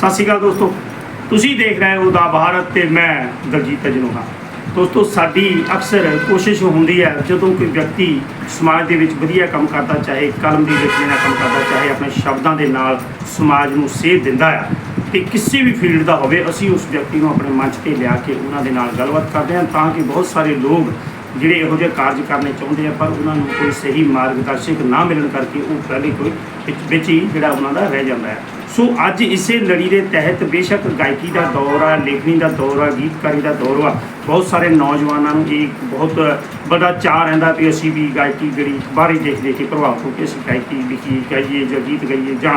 ਸਤਿ ਸ਼੍ਰੀ ਅਕਾਲ ਦੋਸਤੋ। ਤੁਸੀਂ ਦੇਖ ਰਹੇ ਹੋ ਦਾ ਭਾਰਤ ਤੇ ਮੈਂ ਦਲਜੀਤ ਅਜਨੋਹਾ। ਦੋਸਤੋ, ਸਾਡੀ ਅਕਸਰ ਕੋਸ਼ਿਸ਼ ਹੁੰਦੀ ਹੈ, ਜਦੋਂ ਕੋਈ ਵਿਅਕਤੀ ਸਮਾਜ ਦੇ ਵਿੱਚ ਵਧੀਆ ਕੰਮ ਕਰਦਾ, ਚਾਹੇ ਕਲਮ ਦੀ ਲਿਖਣੀ ਨਾਲ ਕੰਮ ਕਰਦਾ, ਚਾਹੇ ਆਪਣੇ ਸ਼ਬਦਾਂ ਦੇ ਨਾਲ ਸਮਾਜ ਨੂੰ ਸੇਧ ਦਿੰਦਾ ਆ, ਤੇ ਕਿਸੇ ਵੀ ਫੀਲਡ ਦਾ ਹੋਵੇ, ਅਸੀਂ ਉਸ ਵਿਅਕਤੀ ਨੂੰ ਆਪਣੇ ਮੰਚ ਤੇ ਲਿਆ ਕੇ ਉਹਨਾਂ ਦੇ ਨਾਲ ਗੱਲਬਾਤ ਕਰਦੇ ਹਾਂ, ਤਾਂ ਕਿ ਬਹੁਤ ਸਾਰੇ ਲੋਕ ਜਿਹੜੇ ਇਹੋ ਜਿਹੇ ਕਾਰਜ ਕਰਨੇ ਚਾਹੁੰਦੇ ਆ, ਪਰ ਉਹਨਾਂ ਨੂੰ ਕੋਈ ਸਹੀ ਮਾਰਗਦਰਸ਼ਕ ਨਾ ਮਿਲਣ ਕਰਕੇ ਉਹ ਪਹਿਲੇ ਕੋਈ ਵਿੱਚ ਵਿੱਚ ਹੀ ਜਿਹੜਾ ਉਹਨਾਂ ਦਾ ਰਹਿ ਜਾਂਦਾ ਹੈ ਸੋ ਅੱਜ ਇਸੇ ਲੜੀ ਦੇ ਤਹਿਤ ਬੇਸ਼ੱਕ ਗਾਇਕੀ ਦਾ ਦੌਰ ਆ ਲੇਖਣੀ ਦਾ ਦੌਰ ਆ ਗੀਤਕਾਰੀ ਦਾ ਦੌਰ ਆ ਬਹੁਤ ਸਾਰੇ ਨੌਜਵਾਨਾਂ ਨੂੰ ਇਹ ਬਹੁਤ ਵੱਡਾ ਚਾਅ ਰਹਿੰਦਾ ਵੀ ਅਸੀਂ ਵੀ ਗਾਇਕੀ ਜਿਹੜੀ ਬਾਹਰੀ ਦੇਖ ਦੇਖ ਕੇ ਪ੍ਰਭਾਵਿਤ ਹੋ ਕੇ ਅਸੀਂ ਗਾਇਕੀ ਲਿਖੀ ਗਾਈਏ ਜਾਂ ਗੀਤ ਗਾਈਏ ਜਾਂ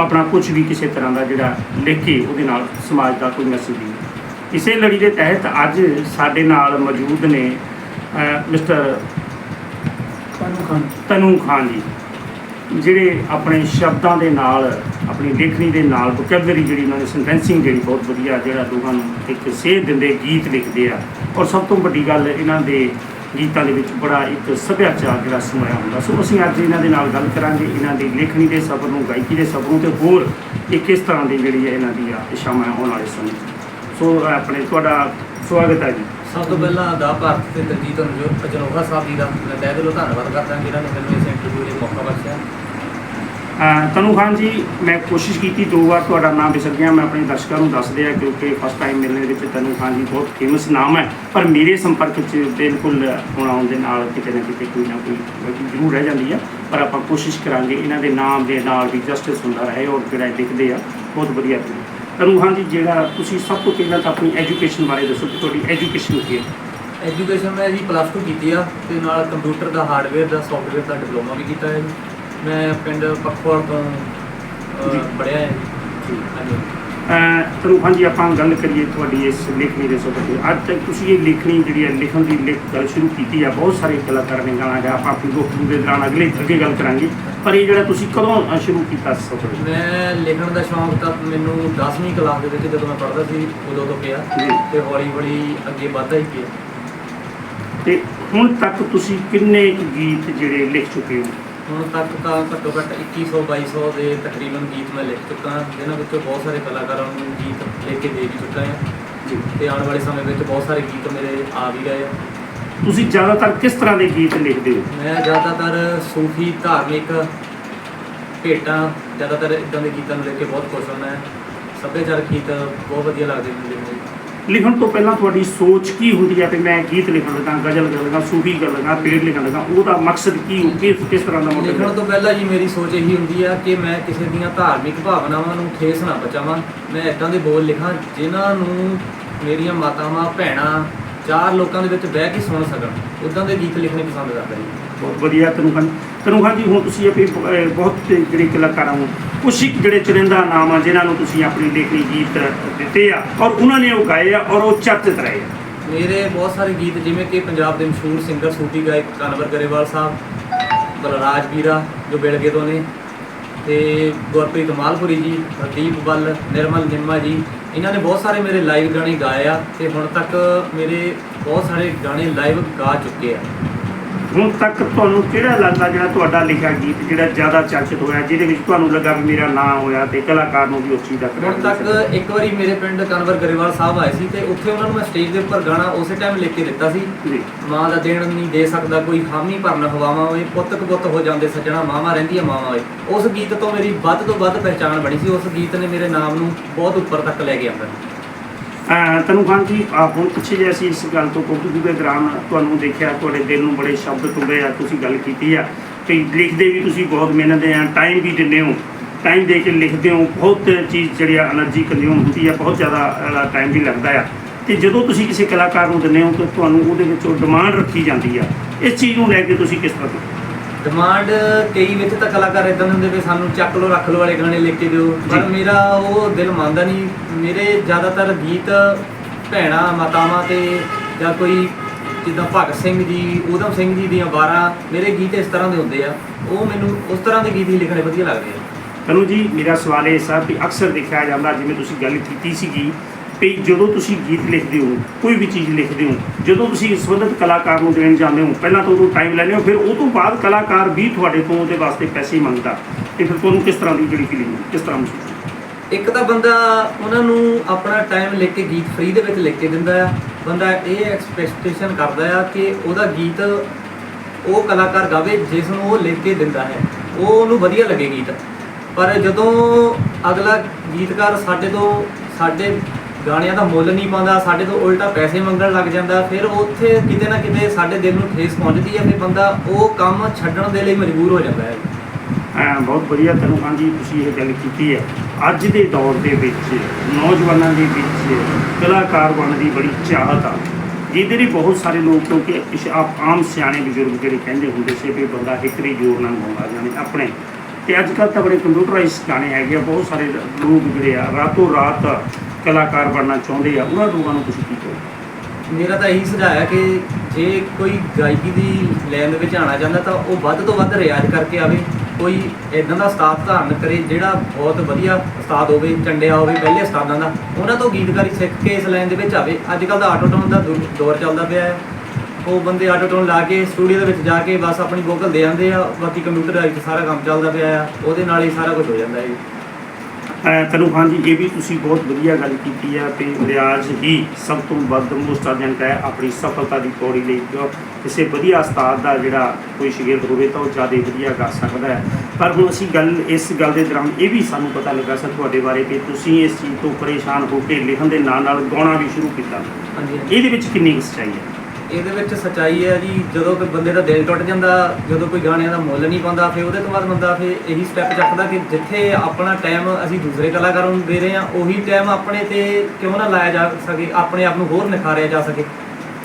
ਆਪਣਾ ਕੁਝ ਵੀ ਕਿਸੇ ਤਰ੍ਹਾਂ ਦਾ ਜਿਹੜਾ ਲਿਖ ਕੇ ਉਹਦੇ ਨਾਲ ਸਮਾਜ ਦਾ ਕੋਈ ਮੈਸੇਜ ਦੀ ਇਸੇ ਲੜੀ ਦੇ ਤਹਿਤ ਅੱਜ ਸਾਡੇ ਨਾਲ ਮੌਜੂਦ ਨੇ ਮਿਸਟਰ ਤਨੂ ਖਾਨ ਜੀ। ਜਿਹੜੇ ਆਪਣੇ ਸ਼ਬਦਾਂ ਦੇ ਨਾਲ, ਆਪਣੀ ਲੇਖਣੀ ਦੇ ਨਾਲ ਵੋਕੈਬਲਰੀ ਜਿਹੜੀ ਉਹਨਾਂ ਨੇ ਸੈਂਟੈਂਸਿੰਗ ਜਿਹੜੀ ਬਹੁਤ ਵਧੀਆ, ਜਿਹੜਾ ਲੋਕਾਂ ਨੂੰ ਇੱਕ ਸੇਧ ਦਿੰਦੇ, ਗੀਤ ਲਿਖਦੇ ਆ। ਔਰ ਸਭ ਤੋਂ ਵੱਡੀ ਗੱਲ ਇਹਨਾਂ ਦੇ ਗੀਤਾਂ ਦੇ ਵਿੱਚ ਬੜਾ ਇੱਕ ਸੱਭਿਆਚਾਰ ਜਿਹੜਾ ਸਮਾਇਆ ਹੁੰਦਾ। ਸੋ ਅਸੀਂ ਅੱਜ ਇਹਨਾਂ ਦੇ ਨਾਲ ਗੱਲ ਕਰਾਂਗੇ, ਇਹਨਾਂ ਦੀ ਲੇਖਣੀ ਦੇ ਸਫ਼ਰ ਨੂੰ, ਗਾਇਕੀ ਦੇ ਸਫ਼ਰ ਨੂੰ ਤੇ ਹੋਰ ਇਹ ਕਿਸ ਤਰ੍ਹਾਂ ਦੀ ਜਿਹੜੀ ਹੈ ਇਹਨਾਂ ਦੀ ਆ ਇਸ਼ਾਵਾਂ ਆਉਣ ਵਾਲੇ ਸਮੇਂ ਸੋ ਆਪਣੇ ਤੁਹਾਡਾ ਸਵਾਗਤ ਹੈ ਜੀ। ਸਭ ਤੋਂ ਪਹਿਲਾਂ ਦਾ ਭਾਰਤ ਤੇ ਦਲਜੀਤ ਅਨੁਜੋ- ਅਜਨੋਹਾ ਸਾਹਿਬ ਜੀ ਦਾ ਮੈਂ ਤਹਿ ਦਿਲੋਂ ਧੰਨਵਾਦ ਕਰਦਾ ਜਿਨ੍ਹਾਂ ਨੇ ਮੈਨੂੰ ਇਸ ਇੰਟਰਵਿਊ ਲਈ ਮੌਕਾ ਬਖਸ਼ਿਆ। ਤਨੂ ਖਾਨ ਜੀ, ਮੈਂ ਕੋਸ਼ਿਸ਼ ਕੀਤੀ ਦੋ ਵਾਰ ਤੁਹਾਡਾ ਨਾਮ ਵਿਸਰ ਗਿਆ, ਮੈਂ ਆਪਣੇ ਦਰਸ਼ਕਾਂ ਨੂੰ ਦੱਸ ਦਿਆ ਕਿਉਂਕਿ ਫਸਟ ਟਾਈਮ ਮਿਲਣ ਦੇ ਵਿੱਚ ਤਨੂ ਖਾਨ ਜੀ ਬਹੁਤ ਫੇਮਸ ਨਾਮ ਹੈ। ਪਰ ਮੇਰੇ ਸੰਪਰਕ 'ਚ ਬਿਲਕੁਲ ਹੁਣ ਆਉਣ ਦੇ ਨਾਲ ਕਿਤੇ ਨਾ ਕਿਤੇ ਕੋਈ ਨਾ ਕੋਈ ਜ਼ਰੂਰ ਰਹਿ ਜਾਂਦੀ ਆ। ਪਰ ਆਪਾਂ ਕੋਸ਼ਿਸ਼ ਕਰਾਂਗੇ ਇਹਨਾਂ ਦੇ ਨਾਮ ਦੇ ਨਾਲ ਵੀ ਜਸਟਿਸ ਹੁੰਦਾ ਰਹੇ ਔਰ ਜਿਹੜਾ ਇਹ ਲਿਖਦੇ ਆ, ਬਹੁਤ ਵਧੀਆ ਤਨੂ ਖਾਨ ਜੀ, ਜਿਹੜਾ ਤੁਸੀਂ ਸਭ ਤੋਂ ਪਹਿਲਾਂ ਤਾਂ ਆਪਣੀ ਐਜੂਕੇਸ਼ਨ ਬਾਰੇ ਦੱਸੋ ਕਿ ਤੁਹਾਡੀ ਐਜੂਕੇਸ਼ਨ ਕੀ ਹੈ? ਐਜੂਕੇਸ਼ਨ ਮੈਂ ਜੀ ਪਲੱਸ 2 ਕੀਤੀ ਆ ਤੇ ਨਾਲ ਕੰਪਿਊਟਰ ਦਾ ਹਾਰਡਵੇਅਰ ਦਾ ਸੌਫਟਵੇਅਰ ਦਾ ਡਿਪਲੋਮਾ ਵੀ ਕੀਤਾ ਹੈ ਮੈਂ ਪਿੰਡ ਪਖਵਾਲ ਤੋਂ ਜੀ। ਅਹ, ਪੜ੍ਹਿਆ ਹੈ। ਜੀ। ਹਾਂਜੀ। ਅਹ ਖਾਨ ਜੀ ਆਪਾਂ ਗੱਲ ਕਰੀਏ ਤੁਹਾਡੀ ਇਸ ਲਿਖਣੀ ਦੇ ਸਬੰਧ ਤੇ ਅੱਜ ਤੱਕ ਤੁਸੀਂ ਇਹ ਲਿਖਣੀ ਜਿਹੜੀ ਹੈ ਲਿਖਣ ਦੀ ਲਿਖ ਗੱਲ ਸ਼ੁਰੂ ਕੀਤੀ ਆ ਬਹੁਤ ਸਾਰੇ ਕਲਾਕਾਰਾਂ ਨੇ ਗਾਣਾ ਗਾ ਆਪਾਂ ਆਪਣੀ ਗੁਫ਼ਤਗੂ ਦੇ ਦੌਰਾਨ ਅਗਲੇ ਅੱਗੇ ਗੱਲ ਕਰਾਂਗੇ। ਪਰ ਇਹ ਜਿਹੜਾ ਤੁਸੀਂ ਕਦੋਂ ਅਹ, ਸ਼ੁਰੂ ਕੀਤਾ ਸਫਰ ਮੈਂ ਲਿਖਣ ਦਾ ਸ਼ੌਂਕ ਤਾਂ ਮੈਨੂੰ 10ਵੀਂ ਕਲਾਸ ਦੇ ਵਿੱਚ ਜਦੋਂ ਮੈਂ ਪੜ੍ਹਦਾ ਸੀ ਉਦੋਂ ਤੋਂ ਪਿਆ। ਜੀ। ਤੇ ਹੌਲੀ ਹੌਲੀ ਅੱਗੇ ਵੱਧਦਾ ਹੀ ਗਿਆ ਤੇ ਹੁਣ ਤੱਕ ਤੁਸੀਂ ਕਿੰਨੇ ਕੁ ਗੀਤ ਜਿਹੜੇ ਲਿਖ ਚੁੱਕੇ ਹੋ? ਹੁਣ ਤੱਕ ਤਾਂ ਘੱਟੋ ਘੱਟ 2100 2200 ਦੇ ਤਕਰੀਬਨ ਗੀਤ ਮੈਂ ਲਿਖ ਚੁੱਕਾ ਹਾਂ ਜਿਨ੍ਹਾਂ ਵਿੱਚੋਂ ਬਹੁਤ ਸਾਰੇ ਕਲਾਕਾਰਾਂ ਨੂੰ ਗੀਤ ਲਿਖ ਕੇ ਦੇ ਵੀ ਚੁੱਕਾ ਹਾਂ। ਜੀ। ਤੇ ਆਉਣ ਵਾਲੇ ਸਮੇਂ ਵਿੱਚ ਬਹੁਤ ਸਾਰੇ ਗੀਤ ਮੇਰੇ ਆ ਵੀ ਗਏ ਆ। ਤੁਸੀਂ ਜ਼ਿਆਦਾਤਰ ਕਿਸ ਤਰ੍ਹਾਂ ਦੇ ਗੀਤ ਲਿਖਦੇ ਹੋ? ਮੈਂ ਜ਼ਿਆਦਾਤਰ ਸੂਫੀ ਧਾਰਮਿਕ ਭੇਟਾਂ ਜ਼ਿਆਦਾਤਰ ਇਦਾਂ ਦੇ ਗੀਤਾਂ ਨੂੰ ਲੈ ਕੇ ਬਹੁਤ ਖੁਸ਼ ਹੁੰਦਾ ਹਾਂ ਸੱਭਿਆਚਾਰਕ ਗੀਤ ਬਹੁਤ ਵਧੀਆ ਲੱਗਦੇ ਹੁੰਦੇ ਮੈਨੂੰ ਲਿਖਣ ਤੋਂ ਪਹਿਲਾਂ ਤੁਹਾਡੀ ਸੋਚ ਕੀ ਹੁੰਦੀ ਹੈ ਕਿ ਮੈਂ ਗੀਤ ਲਿਖਣ ਲੱਗਾ ਗਜ਼ਲ ਲਿਖਣ ਲੱਗਾ ਸੂਫੀ ਕਰਨ ਲੱਗਾ ਪੇੜ ਲਿਖਣ ਲੱਗਾ ਉਹਦਾ ਮਕਸਦ ਕੀ ਹੋ ਕਿਸ ਕਿਸ ਤਰ੍ਹਾਂ ਦਾ ਮੋਟਿਵ ਲਿਖਣ ਤੋਂ ਪਹਿਲਾਂ ਜੀ ਮੇਰੀ ਸੋਚ ਇਹੀ ਹੁੰਦੀ ਆ ਕਿ ਮੈਂ ਕਿਸੇ ਦੀਆਂ ਧਾਰਮਿਕ ਭਾਵਨਾਵਾਂ ਨੂੰ ਠੇਸ ਨਾ ਪਹੁੰਚਾਵਾਂ। ਮੈਂ ਇਦਾਂ ਦੇ ਬੋਲ ਲਿਖਾਂ ਜਿਨ੍ਹਾਂ ਨੂੰ ਮੇਰੀਆਂ ਮਾਤਾਵਾਂ ਭੈਣਾਂ ਚਾਰ ਲੋਕਾਂ ਦੇ ਵਿੱਚ ਬਹਿ ਕੇ ਸੁਣ ਸਕਣ। ਉਦਾਂ ਦੇ ਗੀਤ ਲਿਖਣੇ ਪਸੰਦ ਕਰਦਾ ਜੀ। ਬਹੁਤ ਵਧੀਆ ਤਨੁਖਾਨ ਤਨੁਖਾਨ ਜੀ ਹੁਣ ਤੁਸੀਂ ਆਪਣੀ ਬਹੁਤ ਜਿਹੜੇ ਕਲਾਕਾਰਾਂ ਨੂੰ, ਕੁਛ ਇੱਕ ਜਿਹੜੇ ਚੁਰਿੰਦਾ ਨਾਮ ਆ, ਜਿਨ੍ਹਾਂ ਨੂੰ ਤੁਸੀਂ ਆਪਣੀ ਲੇਖਣੀ ਗੀਤ ਦਿੱਤੇ ਆ, ਔਰ ਉਹਨਾਂ ਨੇ ਉਹ ਗਾਏ ਆ, ਔਰ ਉਹ ਚਰਚਿਤ ਰਹੇ ਆ। ਮੇਰੇ ਬਹੁਤ ਸਾਰੇ ਗੀਤ, ਜਿਵੇਂ ਕਿ ਪੰਜਾਬ ਦੇ ਮਸ਼ਹੂਰ ਸਿੰਗਰ ਸੂਫੀ ਗਾਇਕ ਕਨਵਰ ਗਰੇਵਾਲ ਸਾਹਿਬ ਬਲਰਾਜ ਵੀਰਾ ਜੋ ਬਿਲਗੇ ਤੋਂ ਨੇ ਤੇ ਗੁਰਪ੍ਰੀਤ ਮਾਲਪੁਰੀ ਜੀ, ਹਰਦੀਪ ਬੱਲ ਨਿਰਮਲ ਨਿੰਮਾ ਜੀ, ਇਹਨਾਂ ਨੇ ਬਹੁਤ ਸਾਰੇ ਮੇਰੇ ਲਾਈਵ ਗਾਣੇ ਗਾਏ ਆ, ਤੇ ਹੁਣ ਤੱਕ ਮੇਰੇ ਬਹੁਤ ਸਾਰੇ ਗਾਣੇ ਲਾਈਵ ਗਾ ਚੁੱਕੇ ਆ। ਹੁਣ ਤੱਕ ਤੁਹਾਨੂੰ ਕਿਹੜਾ ਲੱਗਦਾ ਜਿਹੜਾ ਤੁਹਾਡਾ ਲਿਖਿਆ ਗੀਤ ਜਿਹੜਾ ਜ਼ਿਆਦਾ ਚਰਚਿਤ ਹੋਇਆ ਜਿਹਦੇ ਵਿੱਚ ਤੁਹਾਨੂੰ ਲੱਗਾ ਵੀ ਮੇਰਾ ਨਾਂ ਹੋਇਆ ਤੇ ਕਲਾਕਾਰ ਨੂੰ ਵੀ ਉਸ ਚੀਜ਼ ਦਾ ਹੁਣ ਤੱਕ ਇੱਕ ਵਾਰੀ ਮੇਰੇ ਪਿੰਡ ਕਨਵਰ ਗਰੇਵਾਲ ਸਾਹਿਬ ਆਏ ਸੀ ਤੇ ਉੱਥੇ ਉਹਨਾਂ ਨੂੰ ਮੈਂ ਸਟੇਜ ਦੇ ਉੱਪਰ ਗਾਣਾ ਉਸੇ ਟਾਈਮ ਲਿਖ ਕੇ ਦਿੱਤਾ ਸੀ। ਮਾਂ ਦਾ ਦੇਣ ਨਹੀਂ ਦੇ ਸਕਦਾ ਕੋਈ ਹਾਮੀ ਭਰਨ ਹਵਾਵਾਂ ਹੋਏ ਪੁੱਤ ਕਪੁੱਤ ਹੋ ਜਾਂਦੇ ਸੱਜਣਾ ਮਾਵਾਂ ਰਹਿੰਦੀਆਂ ਮਾਵਾਂ ਹੋਏ। ਉਸ ਗੀਤ ਤੋਂ ਮੇਰੀ ਵੱਧ ਤੋਂ ਵੱਧ ਪਹਿਚਾਣ ਬਣੀ ਸੀ। ਉਸ ਗੀਤ ਨੇ ਮੇਰੇ ਨਾਮ ਨੂੰ ਬਹੁਤ ਉੱਪਰ ਤੱਕ ਲੈ ਕੇ ਆਂਦਾ। ਤਨੂ ਖਾਨ ਜੀ ਹੁਣ ਪਿੱਛੇ ਜੇ ਅਸੀਂ ਇਸ ਗੱਲ ਤੋਂ ਕੋਟੂ ਦੇ ਦੌਰਾਨ ਤੁਹਾਨੂੰ ਦੇਖਿਆ, ਤੁਹਾਡੇ ਦਿਲ ਨੂੰ ਬੜੇ ਸ਼ਬਦ ਟੁੰਬੇ ਆ, ਤੁਸੀਂ ਗੱਲ ਕੀਤੀ ਆ। ਤੇ ਲਿਖਦੇ ਵੀ ਤੁਸੀਂ ਬਹੁਤ ਮਿਹਨਤ ਆ ਟਾਈਮ ਵੀ ਦਿੰਦੇ ਹੋ। ਟਾਈਮ ਦੇ ਕੇ ਲਿਖਦੇ ਹੋ, ਬਹੁਤ ਚੀਜ਼ ਜਿਹੜੀ ਆ એનર્ਜੀ ਕੰਜ਼ਿਊਮ ਹੁੰਦੀ ਆ, ਬਹੁਤ ਜ਼ਿਆਦਾ ਟਾਈਮ ਵੀ ਲੱਗਦਾ ਆ। ਤੇ ਜਦੋਂ ਤੁਸੀਂ ਕਿਸੇ ਕਲਾਕਾਰ ਨੂੰ ਦਿੰਦੇ ਹੋ, ਤਾਂ ਤੁਹਾਨੂੰ ਉਹਦੇ ਵਿੱਚ ਉਹ ਡਿਮਾਂਡ ਰੱਖੀ ਜਾਂਦੀ ਆ। ਇਸ ਚੀਜ਼ ਨੂੰ ਲੈ ਕੇ ਤੁਸੀਂ ਕਿਸ ਤਰ੍ਹਾਂ ਡਿਮਾਂਡ ਕਈ ਵਿੱਚ ਤਾਂ ਕਲਾਕਾਰ ਇਦਾਂ ਦੇ ਹੁੰਦੇ ਵੀ ਸਾਨੂੰ ਚੱਕ ਲੋ ਰੱਖ ਲੋ ਵਾਲੇ ਗਾਣੇ ਲਿਖ ਕੇ ਦਿਓ। ਪਰ। ਮੇਰਾ ਉਹ ਦਿਲ ਮੰਨਦਾ ਨਹੀਂ। ਮੇਰੇ ਜ਼ਿਆਦਾਤਰ ਗੀਤ ਭੈਣਾਂ ਮਾਤਾਵਾਂ ਤੇ ਜਾਂ ਕੋਈ ਜਿੱਦਾਂ ਭਗਤ ਸਿੰਘ ਜੀ ਊਧਮ ਸਿੰਘ ਜੀ ਦੀਆਂ ਵਾਰਾਂ ਮੇਰੇ ਗੀਤ ਇਸ ਤਰ੍ਹਾਂ ਦੇ ਹੁੰਦੇ ਆ। ਉਹ ਮੈਨੂੰ ਉਸ ਤਰ੍ਹਾਂ ਦੇ ਗੀਤ ਹੀ ਲਿਖਣੇ ਵਧੀਆ ਲੱਗਦੇ ਆ। ਤਨੂ ਜੀ ਮੇਰਾ ਸਵਾਲ ਇਹ ਸਰ ਵੀ ਅਕਸਰ ਦੇਖਿਆ ਜਾਂਦਾ ਜਿਵੇਂ ਤੁਸੀਂ ਗੱਲ ਕੀਤੀ ਸੀਗੀ ਵੀ ਜਦੋਂ ਤੁਸੀਂ ਗੀਤ ਲਿਖਦੇ ਹੋ, ਕੋਈ ਵੀ ਚੀਜ਼ ਲਿਖਦੇ ਹੋ, ਜਦੋਂ ਤੁਸੀਂ ਸੰਬੰਧਿਤ ਕਲਾਕਾਰ ਨੂੰ ਦੇਣ ਜਾਂਦੇ ਹੋ, ਪਹਿਲਾਂ ਤਾਂ ਉਦੋਂ ਟਾਈਮ ਲੈਂਦੇ ਹੋ ਫਿਰ ਉਹ ਤੋਂ ਬਾਅਦ ਕਲਾਕਾਰ ਵੀ ਤੁਹਾਡੇ ਤੋਂ ਉਹਦੇ ਵਾਸਤੇ ਪੈਸੇ ਮੰਗਦਾ। ਤੇ ਫਿਰ ਤੁਹਾਨੂੰ ਕਿਸ ਤਰ੍ਹਾਂ ਦੀ ਜਿਹੜੀ ਫੀਲਿੰਗ ਕਿਸ ਤਰ੍ਹਾਂ ਮਹਿਸੂਸ ਇੱਕ ਤਾਂ ਬੰਦਾ ਉਹਨਾਂ ਨੂੰ ਆਪਣਾ ਟਾਈਮ ਲੈ ਕੇ ਗੀਤ ਫ੍ਰੀ ਦੇ ਵਿੱਚ ਲਿਖ ਕੇ ਦਿੰਦਾ ਆ। ਬੰਦਾ ਇਹ ਐਕਸਪੈਕਟੇਸ਼ਨ ਕਰਦਾ ਆ ਕਿ ਉਹਦਾ ਗੀਤ ਉਹ ਕਲਾਕਾਰ ਗਾਵੇ, ਜਿਸ ਨੂੰ ਉਹ ਲਿਖ ਕੇ ਦਿੰਦਾ ਹੈ। ਉਹ ਉਹਨੂੰ ਵਧੀਆ ਲੱਗੇ ਗੀਤ। ਪਰ ਜਦੋਂ ਅਗਲਾ ਗੀਤਕਾਰ ਸਾਡੇ ਤੋਂ, ਸਾਡੇ ਗਾਣਿਆਂ ਦਾ ਮੁੱਲ ਨਹੀਂ ਪਾਉਂਦਾ, ਸਾਡੇ ਤੋਂ ਉਲਟਾ ਪੈਸੇ ਮੰਗਣ ਲੱਗ ਜਾਂਦਾ, ਫਿਰ ਉੱਥੇ ਕਿਤੇ ਨਾ ਕਿਤੇ ਸਾਡੇ ਦਿਲ ਨੂੰ ਠੇਸ ਪਹੁੰਚਦੀ ਹੈ, ਫਿਰ ਬੰਦਾ ਉਹ ਕੰਮ ਛੱਡਣ ਦੇ ਲਈ ਮਜਬੂਰ ਹੋ ਜਾਂਦਾ ਹੈ। ਬਹੁਤ ਵਧੀਆ ਤੈਨੂੰ ਹਾਂਜੀ ਤੁਸੀਂ ਇਹ ਗੱਲ ਕੀਤੀ ਹੈ। ਅੱਜ ਦੇ ਦੌਰ ਦੇ ਵਿੱਚ, ਨੌਜਵਾਨਾਂ ਦੇ ਵਿੱਚ ਕਲਾਕਾਰ ਬਣਨ ਦੀ ਬੜੀ ਚਾਹਤ ਆ। ਜਿਹਦੇ ਲਈ ਬਹੁਤ ਸਾਰੇ ਲੋਕ, ਕਿਉਂਕਿ ਇਸ ਆਮ ਸਿਆਣੇ ਬਜ਼ੁਰਗ ਜਿਹੜੇ ਕਹਿੰਦੇ ਹੁੰਦੇ ਸੀ ਵੀ ਬੰਦਾ ਇੱਕ ਦੀ ਜੋਰ ਨਾਲ ਗਾਉਂਦਾ ਜਾਣੇ ਆਪਣੇ। ਤੇ ਅੱਜ ਕੱਲ੍ਹ ਤਾਂ ਬੜੇ ਕੰਪਿਊਟਰਾਈਜ਼ ਗਾਣੇ ਹੈਗੇ ਆ, ਬਹੁਤ ਸਾਰੇ ਲੋਕ ਜਿਹੜੇ ਆ, ਰਾਤੋਂ ਰਾਤ ਕਲਾਕਾਰ ਬਣਨਾ ਚਾਹੁੰਦੇ ਆ, ਉਹਨਾਂ ਲੋਕਾਂ ਨੂੰ ਤੁਸੀਂ ਕੀ ਕਹੋ ਮੇਰਾ ਤਾਂ ਇਹੀ ਸੁਝਾਅ ਹੈ ਕਿ ਜੇ ਕੋਈ ਗਾਇਕੀ ਦੀ ਲਾਈਨ ਦੇ ਵਿੱਚ ਆਉਣਾ ਚਾਹੁੰਦਾ ਤਾਂ ਉਹ ਵੱਧ ਤੋਂ ਵੱਧ ਰਿਆਜ਼ ਕਰਕੇ ਆਵੇ, ਕੋਈ ਇਦਾਂ ਦਾ ਉਸਤਾਦ ਧਾਰਨ ਕਰੇ ਜਿਹੜਾ ਬਹੁਤ ਵਧੀਆ ਉਸਤਾਦ ਹੋਵੇ, ਚੰਡਿਆ ਹੋਵੇ, ਪਹਿਲੇ ਉਸਤਾਦਾਂ ਦਾ, ਉਹਨਾਂ ਤੋਂ ਗੀਤਕਾਰੀ ਸਿੱਖ ਕੇ ਇਸ ਲਾਈਨ ਦੇ ਵਿੱਚ ਆਵੇ। ਅੱਜ ਕੱਲ ਦਾ ਆਟੋਟੋਨ ਦਾ ਦੌ- ਦੌਰ ਚੱਲਦਾ ਪਿਆ ਹੈ। ਉਹ ਬੰਦੇ ਆਟੋਟੋਨ ਲਾ ਕੇ ਸਟੂਡੀਓ ਦੇ ਵਿੱਚ ਜਾ ਕੇ ਬਸ ਆਪਣੀ ਵੋਕਲ ਦੇ ਆਉਂਦੇ ਆ ਬਾਕੀ ਕੰਪਿਊਟਰਾਈਜ਼ ਸਾਰਾ ਕੰਮ ਚੱਲਦਾ ਪਿਆ ਆ ਉਹਦੇ ਨਾਲ ਹੀ ਸਾਰਾ ਕੁਝ ਹੋ ਜਾਂਦਾ ਹੈ ਜੀ। ਅਹ ਤੈਨੂੰ ਹਾਂਜੀ ਇਹ ਵੀ ਤੁਸੀਂ ਬਹੁਤ ਵਧੀਆ ਗੱਲ ਕੀਤੀ ਹੈ ਤੇ ਰਿਆਜ਼ ਹੀ ਸਭ ਤੋਂ ਵੱਧ ਮੁਸਤਾਜਨ ਹੈ ਆਪਣੀ ਸਫਲਤਾ ਦੀ ਪੌੜੀ ਲਈ। ਜੋ ਕਿਸੇ ਵਧੀਆ ਉਸਤਾਦ ਦਾ ਜਿਹੜਾ ਕੋਈ ਸ਼ਾਗਿਰਦ ਹੋਵੇ ਤਾਂ ਉਹ ਜ਼ਿਆਦਾ ਵਧੀਆ ਗਾ ਸਕਦਾ ਹੈ। ਪਰ ਹੁਣ ਅਸੀਂ ਗੱਲ ਇਸ ਗੱਲ ਦੇ ਦੌਰਾਨ ਇਹ ਵੀ ਸਾਨੂੰ ਪਤਾ ਲੱਗਾ ਸਰ ਤੁਹਾਡੇ ਬਾਰੇ ਕਿ ਤੁਸੀਂ ਇਸ ਚੀਜ਼ ਤੋਂ ਪਰੇਸ਼ਾਨ ਹੋ ਕੇ ਲਿਖਣ ਦੇ ਨਾਲ ਨਾਲ ਗਾਉਣਾ ਵੀ ਸ਼ੁਰੂ ਕੀਤਾ। ਹਾਂਜੀ। ਇਹਦੇ ਵਿੱਚ ਕਿੰਨੀ ਕੁ ਸੱਚਾਈ ਹੈ? ਇਹਦੇ ਵਿੱਚ ਸਚਾਈ ਹੈ ਜੀ ਜਦੋਂ ਕੋਈ ਬੰਦੇ ਦਾ ਦਿਲ ਟੁੱਟ ਜਾਂਦਾ ਜਦੋਂ ਕੋਈ ਗਾਣਿਆਂ ਦਾ ਮੁੱਲ ਨਹੀਂ ਪਾਉਂਦਾ ਫਿਰ ਉਹਦੇ ਤੋਂ ਬਾਅਦ ਬੰਦਾ ਫਿਰ ਇਹੀ ਸਟੈਪ ਚੱਕਦਾ ਕਿ ਜਿੱਥੇ ਆਪਣਾ ਟਾਈਮ ਅਸੀਂ ਦੂਸਰੇ ਕਲਾਕਾਰਾਂ ਨੂੰ ਦੇ ਰਹੇ ਹਾਂ ਉਹੀ ਟਾਈਮ ਆਪਣੇ ਤੇ ਕਿਉਂ ਨਾ ਲਾਇਆ ਜਾ ਸਕੇ ਆਪਣੇ ਆਪ ਨੂੰ ਹੋਰ ਨਿਖਾਰਿਆ ਜਾ ਸਕੇ।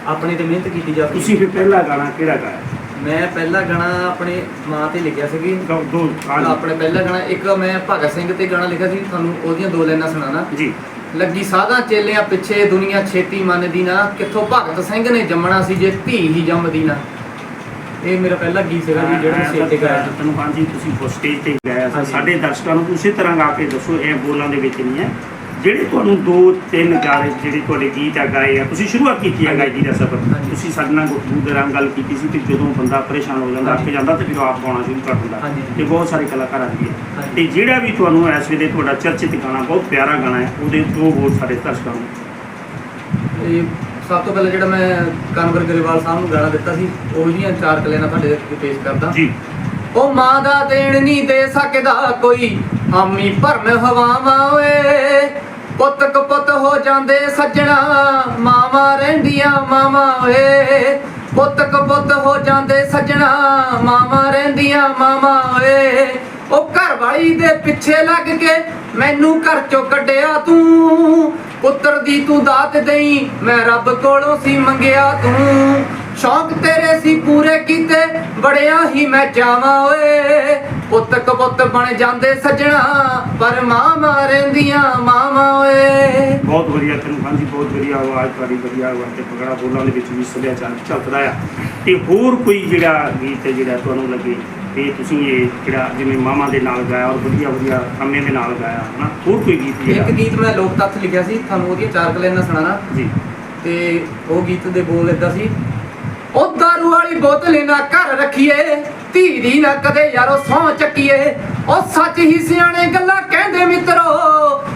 ਆਪਣੇ ਤੇ ਮਿਹਨਤ ਕੀਤੀ ਜਾ ਸਕੇ। ਤੁਸੀਂ ਫਿਰ ਪਹਿਲਾ ਗਾਣਾ ਕਿਹੜਾ ਗਾਇਆ? ਮੈਂ ਪਹਿਲਾ ਗਾਣਾ ਆਪਣੇ ਮਾਂ ਤੇ ਲਿਖਿਆ ਸੀਗੀ ਦੋ ਆਪਣੇ ਪਹਿਲਾ ਗਾਣਾ ਇੱਕ ਮੈਂ ਭਗਤ ਸਿੰਘ ਤੇ ਗਾਣਾ ਲਿਖਿਆ ਸੀ ਤੁਹਾਨੂੰ ਉਹਦੀਆਂ ਦੋ ਲਾਈਨਾਂ ਸੁਣਾਣਾ ਜੀ। ਲੱਗੀ ਸਾਧਾਂ ਚੇਲਿਆਂ ਪਿੱਛੇ ਦੁਨੀਆ ਛੇਤੀ ਮੰਨਦੀ ਨਾ। ਕਿੱਥੋਂ ਭਗਤ ਸਿੰਘ ਨੇ ਜੰਮਣਾ ਸੀ ਜੇ ਧੀ ਹੀ ਜੰਮਦੀ ਨਾ। ਇਹ ਮੇਰਾ ਪਹਿਲਾ ਗੀਤ ਸੀਗਾ ਜੀ ਜਿਹੜਾ ਮੈਂ ਸਟੇਜ ਤੇ ਗਾਇਆ। ਸੀ ਤੈਨੂੰ ਹਾਂਜੀ ਤੁਸੀਂ ਸਟੇਜ ਤੇ ਗਾਇਆ ਸੀ। ਸਾਡੇ ਦਰਸ਼ਕਾਂ ਨੂੰ ਉਸੇ ਤਰ੍ਹਾਂ ਗਾ ਕੇ ਦੱਸੋ ਇਹ ਬੋਲਾਂ ਦੇ ਵਿੱਚ ਨਹੀਂ ਹੈ। ਜਿਹੜੇ ਤੁਹਾਨੂੰ ਦੋ ਤਿੰਨ ਗਾਣੇ ਜਿਹੜੇ ਤੁਹਾਡੇ ਗੀਤ ਆ ਗਾਏ ਆ ਤੁਸੀਂ ਸ਼ੁਰੂਆਤ ਕੀਤੀ ਹੈ ਗਾਇਕੀ ਦਾ ਸਫ਼ਰ। ਤੁਸੀਂ ਸਾਡੇ ਨਾਲ ਗੁਫ਼ਤਗੂ ਦੇ ਦੌਰਾਨ ਗੱਲ ਕੀਤੀ ਸੀ ਕਿ ਜਦੋਂ ਬੰਦਾ ਪਰੇਸ਼ਾਨ ਹੋ ਜਾਂਦਾ ਅੱਕ। ਜਾਂਦਾ ਤੇ ਫਿਰ ਆਪ ਗਾਉਣਾ ਸ਼ੁਰੂ ਕਰ ਦਿੰਦਾ। ਤੇ ਬਹੁਤ ਸਾਰੇ ਕਲਾਕਾਰ ਆ ਹਾਂਜੀ। ਤੇ ਜਿਹੜਾ ਵੀ ਤੁਹਾਨੂੰ ਇਸ ਵੇਲੇ ਤੁਹਾਡਾ ਚਰਚਿਤ ਗਾਣਾ ਬਹੁਤ ਪਿਆਰਾ ਗਾਣਾ ਹੈ ਉਹਦੇ ਦੋ ਬੋਲ ਸਾਡੇ ਦਰਸ਼ਕਾਂ ਨੂੰ ਇਹ ਸਭ ਤੋਂ ਪਹਿਲਾਂ ਜਿਹੜਾ ਮੈਂ ਕਨਵਰ ਗਰੇਵਾਲ ਸਾਹਿਬ ਨੂੰ ਗਾਣਾ ਦਿੱਤਾ ਸੀ ਉਹ ਜੀਆਂ ਚਾਰ ਕਲੇਨਾ ਤੁਹਾਡੇ ਅੱਗੇ ਪੇਸ਼ ਕਰਦਾ ਜੀ ਉਹ ਮਾਂ ਦਾ ਦੇਣ ਨਹੀਂ ਦੇ ਸਕਦਾ ਕੋਈ ਆਮੀ ਭਰਨ ਹਵਾਵਾਂ ਓਏ ਪੁੱਤ ਕਪੁੱਤ ਹੋ ਜਾਂਦੇ ਸੱਜਣਾ, ਮਾਵਾਂ ਰਹਿੰਦੀਆਂ ਮਾਵਾਂ ਓਏ ਪੁੱਤ ਕਪੁੱਤ ਹੋ ਜਾਂਦੇ ਸੱਜਣਾ, ਮਾਵਾਂ ਰਹਿੰਦੀਆਂ ਮਾਵਾਂ ਓਏ ਉਹ ਘਰ ਵਾਲੀ ਦੇ ਪਿੱਛੇ ਲੱਗ ਕੇ ਮੈਨੂੰ ਘਰ ਚੋਂ ਕੱਢਿਆ ਤੂੰ। ਪੁੱਤਰ ਦੀ ਤੂੰ ਦਾਤ ਦੇਈ, ਮੈਂ ਰੱਬ ਕੋਲੋਂ ਸੀ ਮੰਗਿਆ ਤੂੰ। ਸ਼ੌਂਕ ਤੇਰੇ ਸੀ ਪੂਰੇ ਕੀਤੇ ਬੜਿਆ ਹੀ ਮੈਂ ਜਾਵਾਂ ਓਏ। ਪੁੱਤ ਕਬੁੱਤ ਬਣ ਜਾਂਦੇ ਸੱਜਣਾ ਪਰ ਮਾਂ ਰਹਿੰਦੀਆਂ ਮਾਵਾਂ ਓਏ। ਬਹੁਤ ਵਧੀਆ ਤੈਨੂੰ ਹਾਂਜੀ ਬਹੁਤ ਵਧੀਆ ਆਵਾਜ਼ ਤੁਹਾਡੀ ਵਧੀਆ ਆਵਾਜ਼ ਤੇ ਪਗੜਾ ਬੋਲਾਂ ਦੇ ਵਿੱਚ ਵੀ ਸੱਭਿਆਚਾਰ ਚੱਲਦਾ ਆ। ਤੇ ਹੋਰ ਕੋਈ ਜਿਹੜਾ ਗੀਤ ਹੈ ਜਿਹੜਾ ਤੁਹਾਨੂੰ ਲੱਗੇ ਤੇ ਤੁਸੀਂ ਇਹ ਜਿਹੜਾ ਜਿਵੇਂ ਮਾਮਾ ਦੇ ਨਾਲ ਗਾਇਆ ਔਰ ਵਧੀਆ ਵਧੀਆ ਕੰਮੇ ਦੇ ਨਾਲ ਗਾਇਆ ਹਨਾ? ਹੋਰ ਕੋਈ ਗੀਤ ਇੱਕ ਜਿਹੜਾ ਗੀਤ ਮੈਂ ਲੋਕ ਤੱਥ ਲਿਖਿਆ ਸੀ ਤੁਹਾਨੂੰ ਉਹਦੀਆਂ ਚਾਰ ਕਲੇਨਾਂ ਸੁਣਾਣਾ ਜੀ। ਤੇ ਉਹ ਗੀਤ ਦੇ ਬੋਲ ਇਦਾਂ ਸੀ ਉਹ ਦਾਰੂ ਵਾਲੀ ਬੋਤਲ ਨਾ ਘਰ ਰੱਖੀਏ ਧੀ ਨਾ ਕਦੇ ਯਾਰੋ ਸੌ ਚੱਕੀਏ। ਉਹ ਸੱਚ ਹੀ ਸਿਆਣੇ ਗੱਲਾਂ ਕਹਿੰਦੇ ਮਿੱਤਰੋ,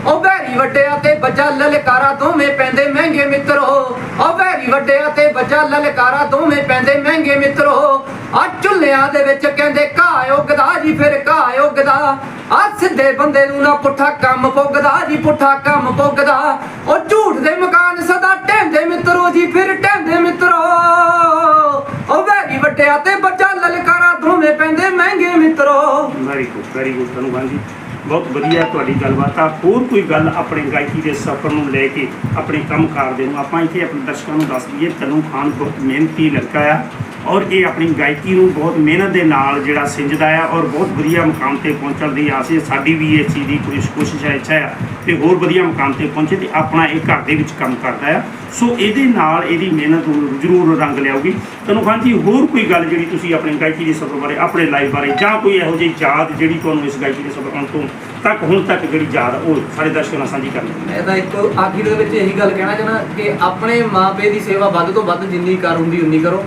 ਉਹ ਵੈਰੀ ਵੱਡਿਆ ਤੇ ਬੱਜਾ ਲਲਕਾਰਾ ਦੋਵੇਂ ਪੈਂਦੇ ਮਹਿੰਗੇ ਮਿੱਤਰੋ। ਉਹ ਵੈਰੀ ਵੱਡਿਆ ਤੇ ਬੱਜਾ ਲਲਕਾਰਾ ਦੋਵੇਂ ਪੈਂਦੇ ਮਹਿੰਗੇ ਮਿੱਤਰੋ। ਆ ਚੁੱਲਿਆਂ ਦੇ ਵਿੱਚ ਕਹਿੰਦੇ ਘਾਹ ਉਗਦਾ ਜੀ ਫਿਰ ਘਾਹ ਉਗਦਾ। ਆ ਸਿੱਧੇ ਬੰਦੇ ਨੂੰ ਨਾ ਪੁੱਠਾ ਕੰਮ ਪੁੱਗਦਾ ਜੀ, ਪੁੱਠਾ ਕੰਮ ਪੁੱਗਦਾ। ਉਹ ਝੂਠ ਦੇ ਮਕਾਨ ਸਦਾ ਮਿੱਤਰੋ ਜੀ, ਫਿਰ ਢਹਿੰਦੇ ਮਿੱਤਰੋ। ਉਹ ਵੈਰੀ ਵੱਡਿਆ ਤੇ ਬੱਚਾ ਲਲਕਾਰਾ, ਦੋਵੇਂ ਪੈਂਦੇ ਮਹਿੰਗੇ ਮਿੱਤਰੋ। ਵੈਰੀ ਗੁੱਡ ਵੈਰੀ ਗੁੱਡ ਤੁਹਾਨੂੰ ਹਾਂਜੀ ਬਹੁਤ ਵਧੀਆ ਤੁਹਾਡੀ ਗੱਲਬਾਤ ਆ। ਹੋਰ ਕੋਈ ਗੱਲ ਆਪਣੇ ਗਾਇਕੀ ਦੇ ਸਫ਼ਰ ਨੂੰ ਲੈ ਕੇ, ਆਪਣੇ ਕੰਮ ਕਰਦੇ ਨੂੰ ਆਪਾਂ ਇੱਥੇ ਆਪਣੇ ਦਰਸ਼ਕਾਂ ਨੂੰ ਦੱਸ ਦਈਏ। ਤਨੂੰ ਖਾਨ ਬਹੁਤ ਮਿਹਨਤੀ ਲੜਕਾ ਆ। ਔਰ ਇਹ ਆਪਣੀ ਗਾਇਕੀ ਨੂੰ ਬਹੁਤ ਮਿਹਨਤ ਦੇ ਨਾਲ ਜਿਹੜਾ ਸਿੰਜਦਾ ਆ ਔਰ ਬਹੁਤ ਵਧੀਆ ਮੁਕਾਮ ਤੇ ਪਹੁੰਚਣ ਦੀ ਆਸ ਹੈ। ਸਾਡੀ ਵੀ ਇਸ ਚੀਜ਼ ਦੀ ਕੋਸ਼ਿਸ਼ ਕੋਸ਼ਿਸ਼ ਹੈ ਇੱਛਾ ਆ ਤੇ ਹੋਰ ਵਧੀਆ ਮੁਕਾਮ ਤੇ ਪਹੁੰਚੇ ਤੇ ਆਪਣਾ ਇਹ ਘਰ ਦੇ ਵਿੱਚ ਕੰਮ ਕਰਦਾ ਆ। ਸੋ ਇਹਦੇ ਨਾਲ ਇਹਦੀ ਮਿਹਨਤ ਨੂੰ ਜ਼ਰੂਰ ਰੰਗ ਲਿਆਉਗੀ ਤਨੂੰ ਖਾਨ ਜੀ ਹੋਰ ਕੋਈ ਗੱਲ ਜਿਹੜੀ ਤੁਸੀਂ ਆਪਣੀ ਗਾਇਕੀ ਦੀ ਸਫ਼ਰ ਬਾਰੇ ਆਪਣੇ ਲਾਈਫ ਬਾਰੇ ਜਾਂ ਕੋਈ ਇਹੋ ਜਿਹੀ ਯਾਦ ਜਿਹੜੀ ਤੁਹਾਨੂੰ ਇਸ ਗਾਇਕੀ ਦੇ ਸਫ਼ਰ ਆਉਣ ਤੋਂ ਤੱਕ ਹੁਣ ਤੱਕ ਜਿਹੜੀ ਯਾਦ ਆ, ਉਹ ਸਾਰੇ ਦਰਸ਼ਕਾਂ ਨਾਲ ਸਾਂਝੀ ਕਰ ਮੈਂ ਤਾਂ ਇੱਕ ਆਖਿਰ ਦੇ ਵਿੱਚ ਇਹੀ ਗੱਲ ਕਹਿਣਾ ਚਾਹਣਾ ਕਿ ਆਪਣੇ ਮਾਪੇ ਦੀ ਸੇਵਾ ਵੱਧ ਤੋਂ ਵੱਧ ਜਿੰਨੀ ਕਰ ਹੁੰਦੀ ਉਨੀ ਕਰੋ।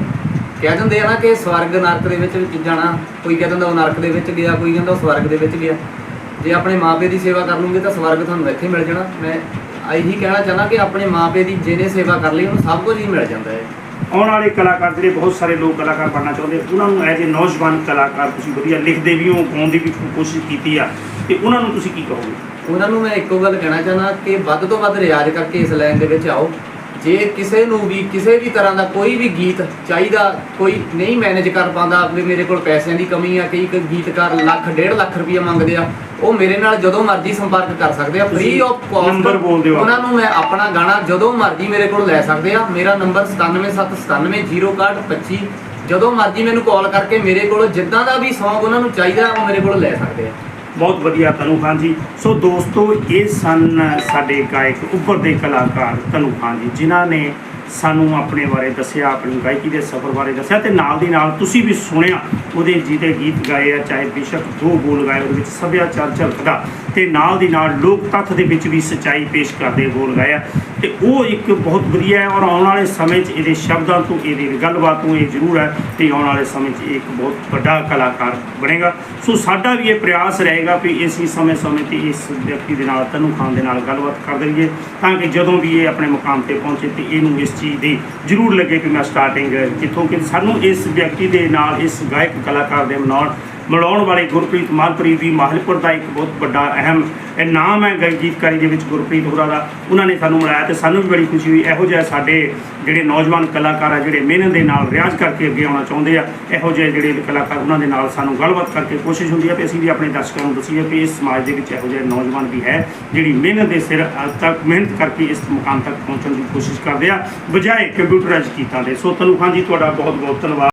ਕਹਿ ਦਿੰਦੇ ਆ ਨਾ ਕਿ ਸਵਰਗ ਨਰਕ ਦੇ ਵਿੱਚ ਜਾਣਾ ਕੋਈ ਕਹਿ ਦਿੰਦਾ ਉਹ ਨਰਕ ਦੇ ਵਿੱਚ ਗਿਆ ਕੋਈ ਕਹਿੰਦਾ ਉਹ ਸਵਰਗ ਦੇ ਵਿੱਚ ਗਿਆ। ਜੇ ਆਪਣੇ ਮਾਪੇ ਦੀ ਸੇਵਾ ਕਰ ਲੂੰਗੇ ਤਾਂ ਸਵਰਗ ਤੁਹਾਨੂੰ ਇੱਥੇ ਮਿਲ ਜਾਣਾ। ਮੈਂ ਇਹੀ ਕਹਿਣਾ ਚਾਹੁੰਦਾ ਕਿ ਆਪਣੇ ਮਾਪੇ ਦੀ ਜਿਹਨੇ ਸੇਵਾ ਕਰ ਲਈ ਉਹਨੂੰ ਸਭ ਕੁਝ ਹੀ ਮਿਲ ਜਾਂਦਾ ਹੈ। ਆਉਣ ਵਾਲੇ ਕਲਾਕਾਰ ਜਿਹੜੇ ਬਹੁਤ ਸਾਰੇ ਲੋਕ ਕਲਾਕਾਰ ਬਣਨਾ ਚਾਹੁੰਦੇ ਉਹਨਾਂ ਨੂੰ ਐਜ ਏ ਨੌਜਵਾਨ ਕਲਾਕਾਰ ਤੁਸੀਂ ਵਧੀਆ ਲਿਖਦੇ ਵੀ ਹੋ ਗਾਉਣ ਦੀ ਵੀ ਕੋਸ਼ਿਸ਼ ਕੀਤੀ ਆ ਤੇ ਉਹਨਾਂ ਨੂੰ ਤੁਸੀਂ ਕੀ ਕਹੋਗੇ? ਉਹਨਾਂ ਨੂੰ ਮੈਂ ਇੱਕੋ ਗੱਲ ਕਹਿਣਾ ਚਾਹੁੰਦਾ ਕਿ ਵੱਧ ਤੋਂ ਵੱਧ ਰਿਆਜ਼ ਕਰਕੇ ਇਸ ਲਾਈਨ ਦੇ ਵਿੱਚ ਆਓ। ਜੇ ਕਿਸੇ ਨੂੰ ਵੀ ਕਿਸੇ ਵੀ ਤਰ੍ਹਾਂ ਦਾ ਕੋਈ ਵੀ ਗੀਤ ਚਾਹੀਦਾ ਕੋਈ ਨਹੀਂ ਮੈਨੇਜ ਕਰ ਪਾਉਂਦਾ ਵੀ ਮੇਰੇ ਕੋਲ ਪੈਸਿਆਂ ਦੀ ਕਮੀ ਆ ਕਈ ਗੀਤਕਾਰ ਲੱਖ ਡੇਢ ਲੱਖ ਰੁਪਈਆ ਮੰਗਦੇ ਆ ਉਹ ਮੇਰੇ ਨਾਲ ਜਦੋਂ ਮਰਜ਼ੀ ਸੰਪਰਕ ਕਰ ਸਕਦੇ ਆ ਫ੍ਰੀ ਆਫ ਕਾਸਟ ਨੰਬਰ ਬੋਲ ਦਿਓ ਉਹਨਾਂ ਨੂੰ ਮੈਂ ਆਪਣਾ ਗਾਣਾ ਜਦੋਂ ਮਰਜ਼ੀ ਮੇਰੇ ਕੋਲ ਲੈ ਸਕਦੇ ਆ ਮੇਰਾ ਨੰਬਰ 97799025 ਜਦੋਂ ਮਰਜ਼ੀ ਮੈਨੂੰ ਕਾਲ ਕਰਕੇ ਮੇਰੇ ਕੋਲ ਜਿੱਦਾਂ ਦਾ ਵੀ Song ਉਹਨਾਂ ਨੂੰ ਚਾਹੀਦਾ ਉਹ ਮੇਰੇ ਕੋਲ ਲੈ ਸਕਦੇ ਆ। ਬਹੁਤ ਵਧੀਆ ਤਨੂ ਖਾਨ ਜੀ। ਸੋ ਦੋਸਤੋ, ਇਹ ਸਨ ਸਾਡੇ ਗਾਇਕ ਉੱਭਰਦੇ ਕਲਾਕਾਰ ਤਨੂ ਖਾਨ ਜੀ, ਜਿਨ੍ਹਾਂ ਨੇ ਸਾਨੂੰ ਆਪਣੇ ਬਾਰੇ ਦੱਸਿਆ, ਆਪਣੀ ਗਾਇਕੀ ਦੇ ਸਫ਼ਰ ਬਾਰੇ ਦੱਸਿਆ ਤੇ ਨਾਲ ਦੀ ਨਾਲ ਤੁਸੀਂ ਵੀ ਸੁਣਿਆ ਉਹਦੇ ਜਿਹਦੇ ਗੀਤ ਗਾਏ ਆ, ਚਾਹੇ ਬੇਸ਼ੱਕ ਦੋ ਬੋਲ ਗਾਏ, ਉਹਦੇ ਵਿੱਚ ਸੱਭਿਆਚਾਰ ਝਲਕਦਾ ਤੇ ਨਾਲ ਦੀ ਨਾਲ ਲੋਕ ਤੱਥ ਦੇ ਵਿੱਚ ਵੀ ਸੱਚਾਈ ਪੇਸ਼ ਕਰਦੇ ਬੋਲ ਗਾਏ ਆ। ਤੇ ਉਹ ਇੱਕ ਬਹੁਤ ਵਧੀਆ ਹੈ ਔਰ ਆਉਣ ਵਾਲੇ ਸਮੇਂ 'ਚ ਇਹਦੇ ਸ਼ਬਦਾਂ ਤੋਂ, ਇਹਦੀ ਗੱਲਬਾਤ ਤੋਂ ਇਹ ਜ਼ਰੂਰ ਹੈ ਕਿ ਆਉਣ ਵਾਲੇ ਸਮੇਂ 'ਚ ਇਹ ਇੱਕ ਬਹੁਤ ਵੱਡਾ ਕਲਾਕਾਰ ਬਣੇਗਾ। ਸੋ ਸਾਡਾ ਵੀ ਇਹ ਪ੍ਰਯਾਸ ਰਹੇਗਾ ਕਿ ਅਸੀਂ ਸਮੇਂ-ਸਮੇਂ ਤੇ ਇਸ ਵਿਅਕਤੀ ਦੇ ਨਾਲ, ਤਨੂ ਖਾਨ ਦੇ ਨਾਲ ਗੱਲਬਾਤ ਕਰ ਰਹੀਏ ਤਾਂ ਕਿ ਜਦੋਂ ਵੀ ਇਹ ਆਪਣੇ ਮੁਕਾਮ ਤੇ ਪਹੁੰਚੇ ਤੇ ਇਹਨੂੰ ਇਸ ਚੀਜ਼ ਦੀ ਜ਼ਰੂਰ ਲੱਗੇ ਕਿ ਮੈਂ ਸਟਾਰਟਿੰਗ ਕਿੱਥੋਂ ਕਿ ਸਾਨੂੰ ਇਸ ਵਿਅਕਤੀ ਦੇ ਨਾਲ, ਇਸ ਗਾਇਕ ਕਲਾਕਾਰ ਦੇ ਮਨਾਉਣ ਮਿਲਾਉਣ ਵਾਲੇ ਗੁਰਪ੍ਰੀਤ ਮਾਲਪ੍ਰੀਤ ਵੀ ਮਾਹਲਪੁਰ ਦਾ ਇੱਕ ਬਹੁਤ ਵੱਡਾ ਅਹਿਮ ਇਹ ਨਾਮ ਹੈ ਗਾਇਕ ਗੀਤਕਾਰੀ ਦੇ ਵਿੱਚ ਗੁਰਪ੍ਰੀਤ ਹੋਰਾਂ ਦਾ। ਉਹਨਾਂ ਨੇ ਸਾਨੂੰ ਮਿਲਾਇਆ ਤੇ ਸਾਨੂੰ ਵੀ ਬੜੀ ਖੁਸ਼ੀ ਹੋਈ। ਇਹੋ ਜਿਹੇ ਸਾਡੇ ਜਿਹੜੇ ਨੌਜਵਾਨ ਕਲਾਕਾਰ ਆ, ਜਿਹੜੇ ਮਿਹਨਤ ਦੇ ਨਾਲ ਰਿਆਜ਼ ਕਰਕੇ ਅੱਗੇ ਆਉਣਾ ਚਾਹੁੰਦੇ ਆ, ਇਹੋ ਜਿਹੇ ਜਿਹੜੇ ਕਲਾਕਾਰ ਉਹਨਾਂ ਦੇ ਨਾਲ ਸਾਨੂੰ ਗੱਲਬਾਤ ਕਰਕੇ ਕੋਸ਼ਿਸ਼ ਹੁੰਦੀ ਹੈ ਕਿ ਅਸੀਂ ਵੀ ਆਪਣੇ ਦਰਸ਼ਕਾਂ ਨੂੰ ਦੱਸੀਏ ਕਿ ਇਸ ਸਮਾਜ ਦੇ ਵਿੱਚ ਇਹੋ ਜਿਹੇ ਨੌਜਵਾਨ ਵੀ ਹੈ, ਜਿਹੜੀ ਮਿਹਨਤ ਦੇ ਸਿਰ ਅੱਜ ਤੱਕ ਮਿਹਨਤ ਕਰਕੇ ਇਸ ਮੁਕਾਮ ਤੱਕ ਪਹੁੰਚਣ ਦੀ ਕੋਸ਼ਿਸ਼ ਕਰਦੇ ਆ, ਬਜਾਏ ਕੰਪਿਊਟਰਾਈਜ਼ ਕੀਤਾ ਦੇ। ਸੋ ਤਨੂ ਖਾਨ ਜੀ, ਤੁਹਾਡਾ ਬਹੁਤ ਬਹੁਤ ਧੰਨਵਾਦ।